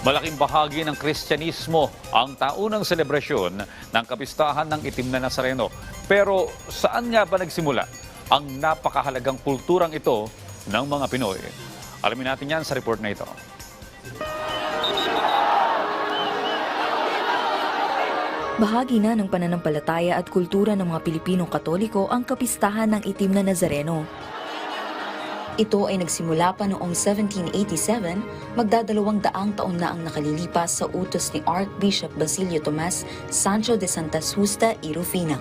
Malaking bahagi ng Kristyanismo ang taunang selebrasyon ng kapistahan ng itim na Nazareno. Pero saan nga ba nagsimula ang napakahalagang kulturang ito ng mga Pinoy? Alamin natin yan sa report na ito. Bahagi na ng pananampalataya at kultura ng mga Pilipinong Katoliko ang kapistahan ng itim na Nazareno. Ito ay nagsimula pa noong 1787, magdadalawang daang taon na ang nakalilipas sa utos ni Archbishop Basilio Tomas Sancho de Santa Susta y Rufina.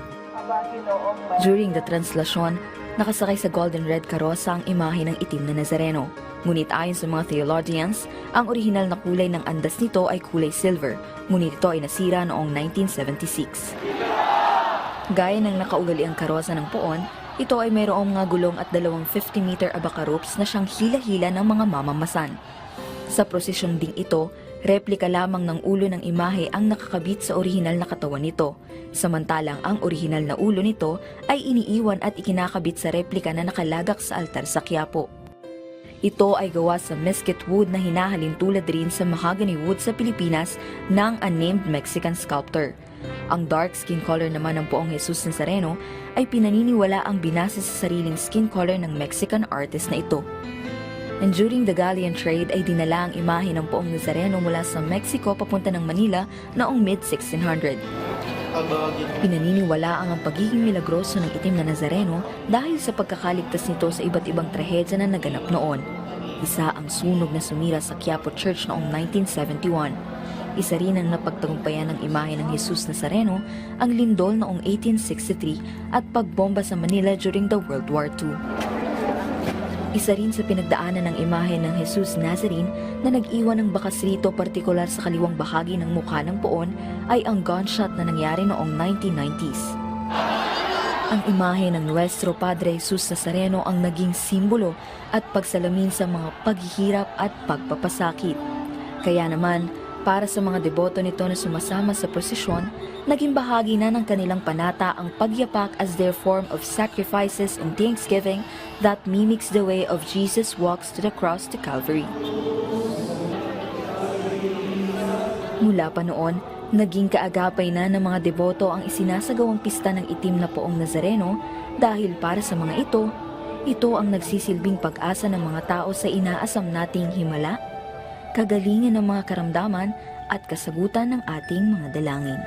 During the translasyon, nakasakay sa Golden Red Karosa ang imahe ng itim na Nazareno. Ngunit ayon sa mga theologians, ang orihinal na kulay ng andas nito ay kulay silver, ngunit ito ay nasira noong 1976. Gaya ng nakaugali ang karosa ng poon, ito ay mayroong mga gulong at dalawang 50-meter abaka ropes na siyang hila-hila ng mga mamamasan. Sa prosesyon ding ito, replika lamang ng ulo ng imahe ang nakakabit sa orihinal na katawan nito, samantalang ang orihinal na ulo nito ay iniiwan at ikinakabit sa replika na nakalagak sa altar sa Quiapo. Ito ay gawa sa mesquite wood na hinahalin tulad rin sa mahogany wood sa Pilipinas ng unnamed Mexican sculptor. Ang dark skin color naman ng poong Jesus Nazareno ay pinaniniwala ang binase sa sariling skin color ng Mexican artist na ito. And during the galleon trade ay dinala ang imahe ng poong Nazareno mula sa Mexico papunta ng Manila noong mid-1600. Pinaniniwala ang pagiging milagroso ng itim na Nazareno dahil sa pagkakaligtas nito sa iba't ibang trahedya na naganap noon. Isa ang sunog na sumira sa Quiapo Church noong 1971. Isa rin ang napagtagumpayan ng imahe ng Jesus Nazareno ang lindol noong 1863 at pagbomba sa Manila during the World War II. Isa rin sa pinagdaanan ng imahe ng Jesus Nazarene na nag-iwan ng bakas rito partikular sa kaliwang bahagi ng mukha ng poon ay ang gunshot na nangyari noong 1990s. Ang imahe ng Nuestro Padre Jesus Nazareno ang naging simbolo at pagsalamin sa mga paghihirap at pagpapasakit. Kaya naman, para sa mga deboto nito na sumasama sa prosesyon, naging bahagi na ng kanilang panata ang pagyapak as their form of sacrifices and thanksgiving that mimics the way of Jesus walks to the cross to Calvary. Mula pa noon, naging kaagapay na ng mga deboto ang isinasagawang pista ng itim na poong Nazareno dahil para sa mga ito, ito ang nagsisilbing pag-asa ng mga tao sa inaasam nating himala, kagalingan ng mga karamdaman at kasagutan ng ating mga dalangin.